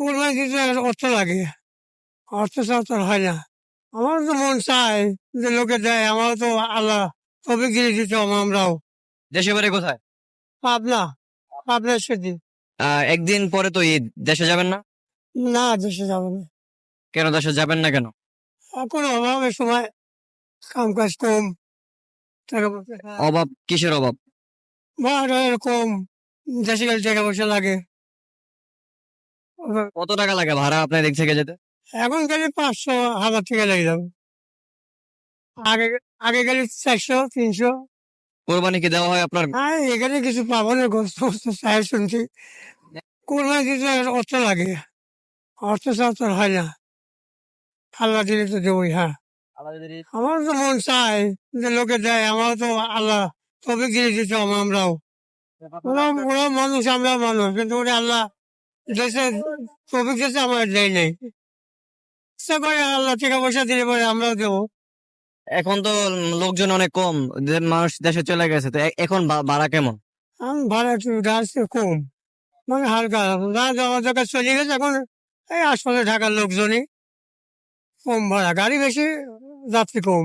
কোরবানি দিতে অর্থ লাগে। অর্থ ছাড়া তো হয় না। আমার তো মন চায় যে লোকে দেয় আমার তো আল্লাহ তবে গিয়ে দিতে আমরাও। দেশে বাড়ি কোথায়? পাবনা। পাবনা সেদিন একদিন পরে তো ঈদ দেশে যাবেন না? না দেশে যাব না। কেন দেশে যাবেন না কেন? এখন অভাবের সময় কাম কাজ কম। অভাব কিসের অভাব? ভাড়া কম দেশে গেলে টাকা পয়সা লাগে। কত টাকা লাগে ভাড়া আপনার থেকে যেতে? এখন গেলে পাঁচশো হাজার টাকা লেগে যাবে। আগে আগে গেলে চারশো তিনশো। কোরবানি কি দেওয়া হয় আপনার? আর এখানে কিছু পাবো না চাই শুনছি কোরবানি দিতে অর্থ লাগে। অর্থ ছাড়া তো হয় না। আল্লাহ দিলে তো দেবই হ্যাঁ। আমার তো মন চায় যে লোকে দেয় আমার তো আল্লাহ তবে গিয়ে দিতে আমরাও। ওরা মানুষ আমরা মানুষ কিন্তু ওরা আল্লাহ দেশে তবে দেশে আমার দেয় নেই। করে আল্লাহ টাকা পয়সা দিলে পরে আমরাও দেবো। এখন তো লোকজন অনেক কম যে মানুষ দেশে চলে গেছে তো এখন ভাড়া কেমন? আমি ভাড়া একটু কম মানে হালকা। যা যাওয়া জায়গা চলে গেছে এখন এই আশপাশে ঢাকার লোকজনই কম ভাড়া গাড়ি বেশি যাত্রী কম।